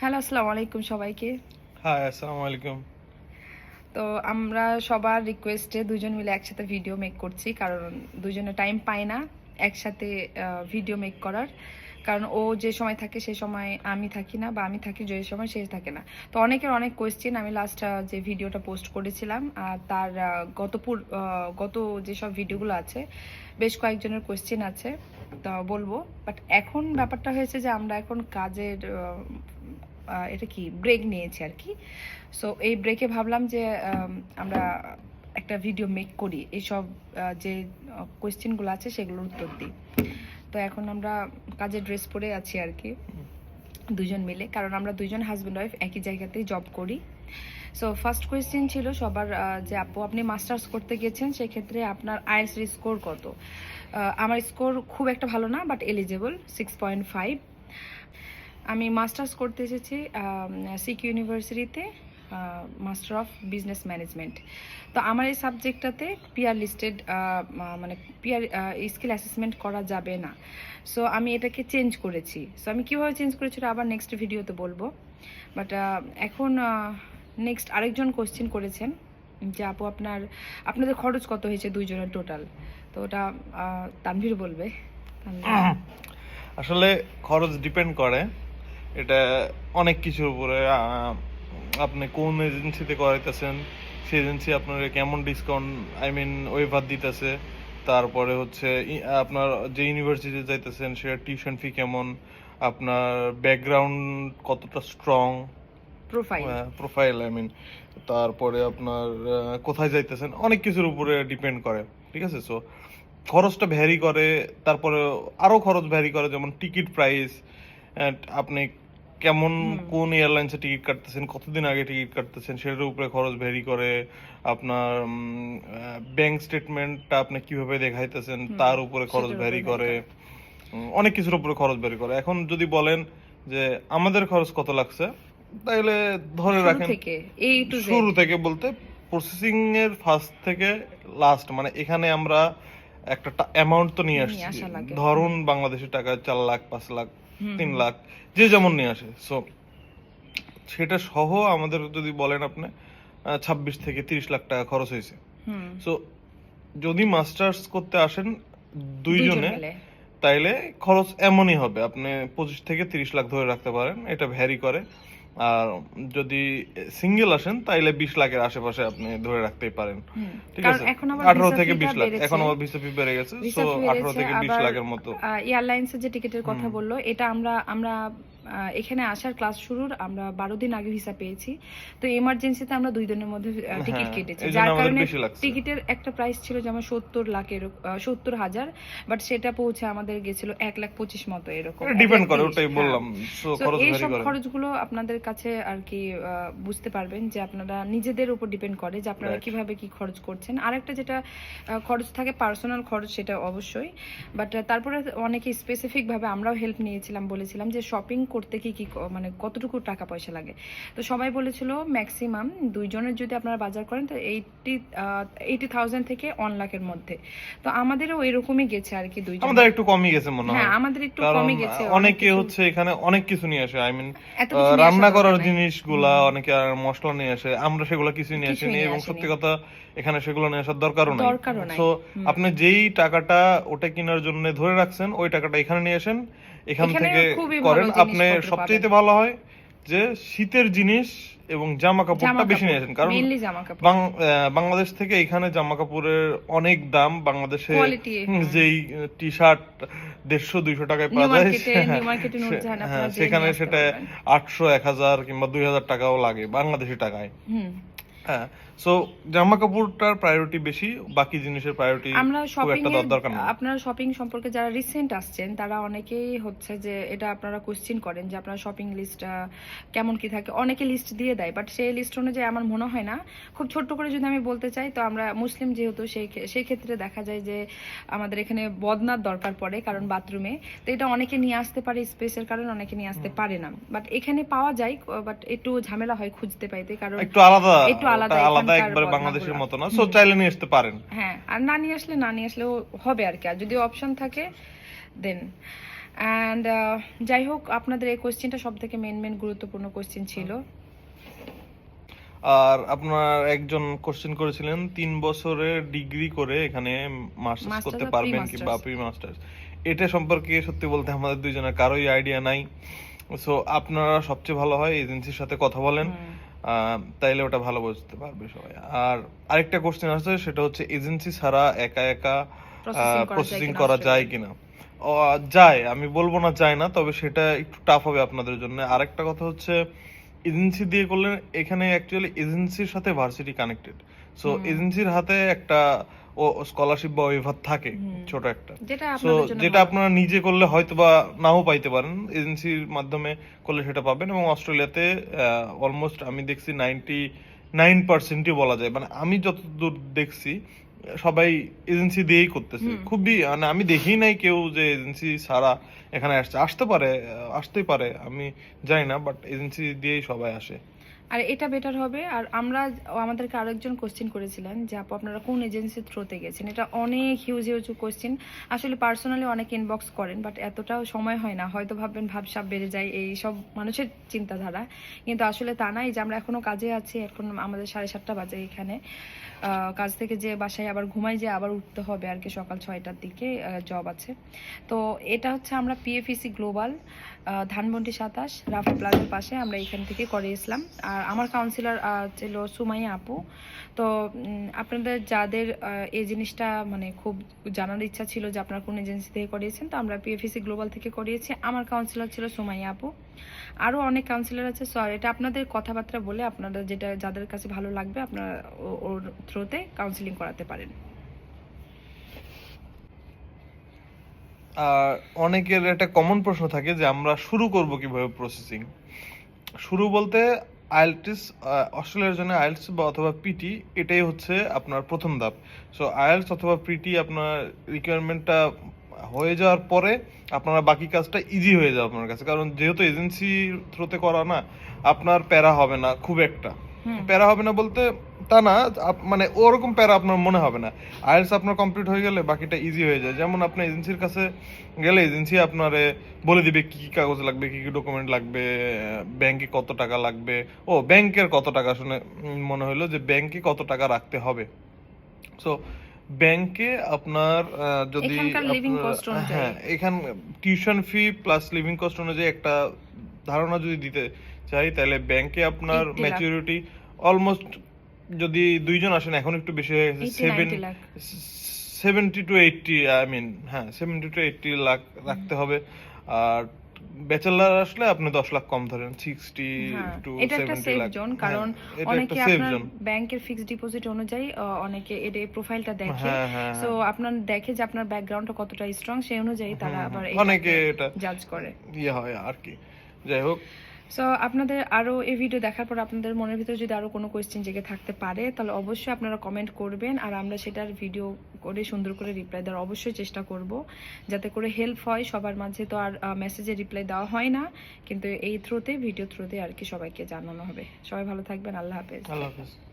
Hello আসসালামু আলাইকুম সবাইকে। হাই আসসালামু আলাইকুম। তো আমরা সবার রিকোয়েস্টে দুজন মিলে একসাথে ভিডিও মেক করছি কারণ দুজনে টাইম পায় না একসাথে ভিডিও মেক করার। কারণ ও যে সময় থাকে সে সময় আমি থাকি না বা আমি থাকি যে সময় সে থাকে না। তো অনেকের অনেক কোয়েশ্চেন আমি লাস্ট যে ভিডিওটা পোস্ট করেছিলাম আর তার গত পুর- গত যেসব ভিডিওগুলো আছে বেশ কয়েকজনের কোয়েশ্চেন আছে তা বলব। বাট এখন ব্যাপারটা হয়েছে যে আমরা এখন কাজের এটা কি ব্রেক নিয়েছি আর কি। সো এই ব্রেকে ভাবলাম যে আমরা একটা ভিডিও মেক করি। এইসব যে কোয়েশ্চেনগুলো আছে সেগুলোর উত্তর দিই। তো এখন আমরা কাজের ড্রেস পরে আছি আর কি। দুজন মিলে, কারণ আমরা দুজন হাজব্যান্ড ওয়াইফ একই জায়গাতেই জব করি। সো ফার্স্ট কোয়েশ্চেন ছিল সবার যে, আপু, আপনি মাস্টার্স করতে গেছেন, সেক্ষেত্রে আপনার আইএলস স্কোর কত? আমার স্কোর খুব একটা ভালো না but eligible six point five আমি মাস্টার্স করতে এসেছি সিকিউ ইউনিভার্সিটিতে মাস্টার অফ বিজনেস ম্যানেজমেন্ট তো আমার এই সাবজেক্টটাতে পিয়ার লিস্টেড মানে পিয়ার স্কিল অ্যাসেসমেন্ট করা যাবে না। সো আমি এটাকে চেঞ্জ করেছি। সো আমি কীভাবে চেঞ্জ করেছি আবার নেক্সট ভিডিওতে বলব। বাট এখন নেক্সট আরেকজন কোশ্চেন করেছেন, যে আপু আপনার, আপনাদের খরচ কত হয়েছে দুইজনের টোটাল তো ওটা তানভীর বলবে। আসলে খরচ ডিপেন্ড করে। এটা অনেক কিছুর উপরে আপনি কোন এজেন্সিতে করাইতেছেন সেই এজেন্সি আপনার কেমন ডিসকাউন্ট আই মিন ওয়েভার দিতেছে তারপরে হচ্ছে আপনার যে ইউনিভার্সিটি যাইতেছেন সেটা টিউশন ফি কেমন আপনার ব্যাকগ্রাউন্ড কতটা strong profile profile I mean তারপরে আপনার কোথায় যাইতেছেন অনেক কিছুর উপরে ডিপেন্ড করে ঠিক আছে? সো খরচটা ভ্যারি করে তারপরে আরও খরচ ভ্যারি করে যেমন টিকিট প্রাইস আপনি কেমন কোন এয়ারলাইন্সে টিকিট কাটতেছেন? কতদিন আগে টিকিট কাটতেছেন? সেটার উপরে খরচ ভ্যারি করে আপনার ব্যাংক স্টেটমেন্টটা আপনি কীভাবে দেখাইতেছেন? তার উপরে খরচ ভ্যারি করে। অনেক কিছুর উপরে খরচ ভ্যারি করে। এখন যদি বলেন যে আমাদের খরচ কত লাগছে তাইলে ধরে রাখেন শুরু থেকে বলতে প্রসেসিং এর ফার্স্ট থেকে লাস্ট মানে এখানে আমরা একটা অ্যামাউন্ট তো নিয়ে আসছি। ধরুন বাংলাদেশের টাকা চার লাখ পাঁচ লাখ তিন লাখ যে যেমন নিয়ে আসে। সো সেটা সহ আমাদের যদি বলেন আপনি ছাব্বিশ থেকে তিরিশ লাখ টাকা খরচ হয়েছে। সো যদি মাস্টার্স করতে আসেন দুইজন দুইজনে তাইলে খরচ এমনই হবে। আপনি পঁচিশ থেকে তিরিশ লাখ ধরে রাখতে পারেন এটা ভ্যারি করে। আর যদি সিঙ্গেল আসেন তাইলে বিশ লাখের আশেপাশে আপনি ধরে রাখতেই পারেন। ঠিক আছে? এখন আঠারো থেকে বিশ লাখ। এখন আবার ভিসা ফি বেড়ে গেছে। তো সো আঠারো থেকে বিশ লাখের মতো। এয়ারলাইন্সের যে টিকিটের কথা বলল এটা আমরা আমরা এখানে আসার ক্লাস শুরুর আমরা বারো দিন আগে ভিসা পেয়েছি। তো এমার্জেন্সিতে আমরা দুই দিনের মধ্যে টিকিট হ্যাঁ, কেটেছি। যার কারণে টিকিটের একটা প্রাইস ছিল যেমন সত্তর লাখের সত্তর হাজার বাট সেটা পৌঁছে আমাদের গেছিল এক লাখ পঁচিশ মতো এরকম। ডিপেন্ড করে ওটাই বললাম। হ্যাঁ। খরচ ভ্যারি খরচগুলো আপনাদের কাছে আর কি বুঝতে পারবেন যে আপনারা নিজেদের উপর ডিপেন্ড করে যে আপনারা কীভাবে কি খরচ করছেন। আরেকটা যেটা খরচ থাকে পার্সোনাল খরচ সেটা অবশ্যই। বাট তারপরে অনেকে স্পেসিফিক ভাবে আমরাও হেল্প নিয়েছিলাম বলেছিলাম যে শপিং করতে কি কি মানে কতটুকু টাকা পয়সা লাগে? তো সবাই বলেছিল ম্যাক্সিমাম দুইজনের যদি আপনারা বাজার করেন তো এইটটি এইটি থাউজেন্ড থেকে ওয়ান লাখের মধ্যে। তো আমাদেরও এরকমই গেছে আর কি দুইজন আমাদের একটু কমই গেছে মনে হয়। হ্যাঁ আমাদের একটু কমই গেছে। অনেকে হচ্ছে এখানে অনেক কিছু নিয়ে আসে। আই মিন রান্না করার জিনিসগুলা অনেকে আর মশলা নিয়ে আসে। আমরা সেগুলো কিছু নিয়ে আসিনি এবং সত্যি কথা এখানে সেগুলো নিয়ে আসার দরকারও নাই। দরকারও নাই। তো আপনি যেই টাকাটা ওটা কেনার জন্য ধরে রাখছেন ওই টাকাটা এখানে নিয়ে আসেন। এখান থেকে করেন আপনি। সবচেয়ে ভালো হয় যে শীতের জিনিস এবং জামা কাপড়টা বেশি নিয়ে আসেন। কারণ বাংলাদেশ থেকে এখানে জামা কাপড়ের অনেক দাম বাংলাদেশে। যেই টি শার্ট দেড়শো দুইশো টাকায় পাওয়া যায়। হ্যাঁ, সেখানে সেটা আটশো এক হাজার কিংবা দুই হাজার টাকাও লাগে বাংলাদেশি টাকায়। হ্যাঁ সো জামা কাপড়টার প্রায়োরিটি বেশি বাকি জিনিসের প্রায়োরিটি আমরা খুব শপিং দরকার নেই। আপনারা শপিং সম্পর্কে যারা রিসেন্ট আসছেন তারা অনেকেই হচ্ছে যে এটা আপনারা কোশ্চেন করেন যে আপনার শপিং লিস্ট কেমন কি থাকে। অনেকে লিস্ট দিয়ে দেয় বাট সেই লিস্ট অনুযায়ী আমার মনে হয় না। খুব ছোট্ট করে যদি আমি বলতে চাই তো আমরা মুসলিম যেহেতু সেই ক্ষেত্রে দেখা যায় যে আমাদের এখানে বদনার দরকার পড়ে কারণ বাথরুমে তো এটা অনেকে নিয়ে আসতে পারে স্পেসের কারণে অনেকে নিয়ে আসতে পারে না। বাট এখানে পাওয়া যায় বাট একটু ঝামেলা হয় খুঁজতে পাইতে কারণ একটু আলাদা একটু আলাদা, আলাদা একবারে বাংলাদেশের মতো না? সো চাইলে নিয়ে আসতে পারেন। হ্যাঁ আর না নিয়ে আসলে না নিয়ে আসলেও হবে আর কি। আর যদি অপশন থাকে দেন। অ্যান্ড যাই হোক আপনাদের এই কোয়েশ্চেনটা সব থেকে মেন মেন গুরুত্বপূর্ণ কোয়েশ্চেন ছিল। আর আপনার একজন কোশ্চেন করেছিলেন তিন বছরের ডিগ্রি করে এখানে মাস্টার্স করতে পারবেন কি বা? প্রি মাস্টার্স এটা সম্পর্কে সত্যি বলতে আমাদের দুইজনের কারোই আইডিয়া নাই। সো আপনারা সবচেয়ে ভালো হয় এজেন্সির সাথে কথা বলেন। তাইলে ওটা ভালো বুঝতে পারবে সবাই। আর আরেকটা কোশ্চেন আছে সেটা হচ্ছে এজেন্সি ছাড়া একা একা প্রসেসিং করা যায় কিনা? ও, যায় আমি বলব না যায় না তবে সেটা একটু টাফ হবে আপনাদের জন্য। আরেকটা কথা হচ্ছে এজেন্সি দিয়ে করলে এখানে অ্যাকচুয়ালি এজেন্সির সাথে ভার্সিটি কানেক্টেড সো এজেন্সির হাতে একটা ও স্কলারশিপ বা ওয়েভার থাকে ছোট একটা। যেটা সো যেটা আপনারা নিজে করলে হয়তো বা নাও পাইতে পারেন এজেন্সির মাধ্যমে করলে সেটা পাবেন এবং অস্ট্রেলিয়াতে অলমোস্ট আমি দেখছি নাইনটি নাইন পার্সেন্টই বলা যায়। মানে আমি যতদূর দেখছি সবাই এজেন্সি দিয়েই করতেছে। খুবই মানে আমি দেখি নাই কেউ যে এজেন্সি ছাড়া এখানে আসছে। আসতে পারে আসতেই পারে আমি জানি না বাট এজেন্সি দিয়েই সবাই আসে। আর এটা বেটার হবে। আর আমরা আমাদেরকে আরেকজন কোশ্চেন করেছিলেন যে, আপু, আপনারা কোন এজেন্সির থ্রুতে গেছেন? এটা অনেক হিউজ হিউজ কোশ্চেন আসলে পার্সোনালি অনেক ইনবক্স করেন বাট এতটাও সময় হয় না। হয়তো ভাববেন, ভাবসাব বেড়ে যায় এই সব মানুষের চিন্তাধারা। কিন্তু আসলে তা নাই যে, আমরা এখনও কাজে আছি, এখন আমাদের সাড়ে সাতটা বাজে এখানে। কাজ থেকে যে বাসায় আবার ঘুমাই যে আবার উঠতে হবে আর কি, সকাল ছয়টার দিকে জব আছে। তো এটা হচ্ছে আমরা পিএফইসি গ্লোবাল ধানমন্ডি সাতাশ, রাফা প্লাজার পাশে আমরা এখান থেকে করিয়েছিলাম আর আমার কাউন্সিলর ছিল সুমাইয়া আপু। তো আপনাদের যাদের এই জিনিসটা মানে খুব জানার ইচ্ছা ছিল যে আপনারা কোন এজেন্সি থেকে করিয়েছেন, তো আমরা পিএফইসি গ্লোবাল থেকে করিয়েছি। আমার কাউন্সিলর ছিল সুমাইয়া আপু। আরও অনেক কাউন্সিলর আছে সো এটা আপনাদের কথাবার্তা বলে আপনারা যেটা, যাদের কাছে ভালো লাগবে আপনারা ওর থ্রুতে কাউন্সিলিং করাতে পারেন। অনেকের একটা কমন প্রশ্ন থাকে যে আমরা শুরু করব কীভাবে প্রসেসিং শুরু বলতে আইএলটিস অস্ট্রেলিয়ার জন্য আইএলটিস বা অথবা পিটি এটাই হচ্ছে আপনার প্রথম ধাপ। সো আইএলস অথবা পিটি আপনার রিকোয়ারমেন্টটা হয়ে যাওয়ার পরে আপনারা বাকি কাজটা ইজি হয়ে যাবে আপনার কাছে। কারণ যেহেতু এজেন্সি থ্রুতে করা না আপনার প্যারা হবে না খুব একটা। প্যারা হবে না বলতে তা না মানে ওরকম প্যারা আপনার মনে হবে না। আইএলস আপনার কমপ্লিট হয়ে গেলে বাকিটা ইজি হয়ে যায়। যেমন আপনার এজেন্সির কাছে গেলে এজেন্সি আপনারে বলে দিবে কি কি কাগজ লাগবে কি কি ডকুমেন্ট লাগবে ব্যাংকে কত টাকা লাগবে। ও ব্যাংকের কত টাকা শুনে মনে হলো যে ব্যাংকে কত টাকা রাখতে হবে। সো ব্যাংকে আপনার যদি হ্যাঁ এখান tuition fee plus living cost অনুযায়ী একটা ধারণা যদি দিতে চাই তাহলে ব্যাংকে আপনার ম্যাচুরিটি অলমোস্ট যদি দুইজন আসেন এখন একটু বেশি হয়ে গেছে seven seventy two eighty I mean হ্যাঁ সেভেন্টি টু এইটটি লাখ রাখতে হবে। আর ব্যাচেলার আসলে আপনি দশ লাখ কম ধরেন সিক্সটি হ্যাঁ, টু এটা একটা সেভেন্টি সেফ লাখ। জোন হ্যাঁ, কারণ অনেকে আপনার ব্যাংকের ফিক্সড ডিপোজিট অনুযায়ী অনেকে এর প্রোফাইলটা দেখে। হ্যাঁ হ্যাঁ সো আপনার দেখে যে আপনার ব্যাকগ্রাউন্ডটা কতটা স্ট্রং সেই অনুযায়ী তারা আবার অনেকে এটা জাজ করে। ইয়ে হয় আর কি। যাই হোক সো আপনাদের আরও এই ভিডিও দেখার পর আপনাদের মনের ভিতরে যদি আরও কোনো কোয়েশ্চেন জেগে থাকতে পারে, তাহলে অবশ্যই আপনারা কমেন্ট করবেন আর আমরা সেটার ভিডিও করে সুন্দর করে রিপ্লাই দেওয়ার অবশ্যই চেষ্টা করব। যাতে করে হেল্প হয়, সবার মাঝে তো আর মেসেজে রিপ্লাই দেওয়া হয় না, কিন্তু এই থ্রুতে ভিডিও থ্রুতে আর কি সবাইকে জানানো হবে। সবাই ভালো থাকবেন, আল্লাহ হাফেজ। আল্লাহ হাফিজ।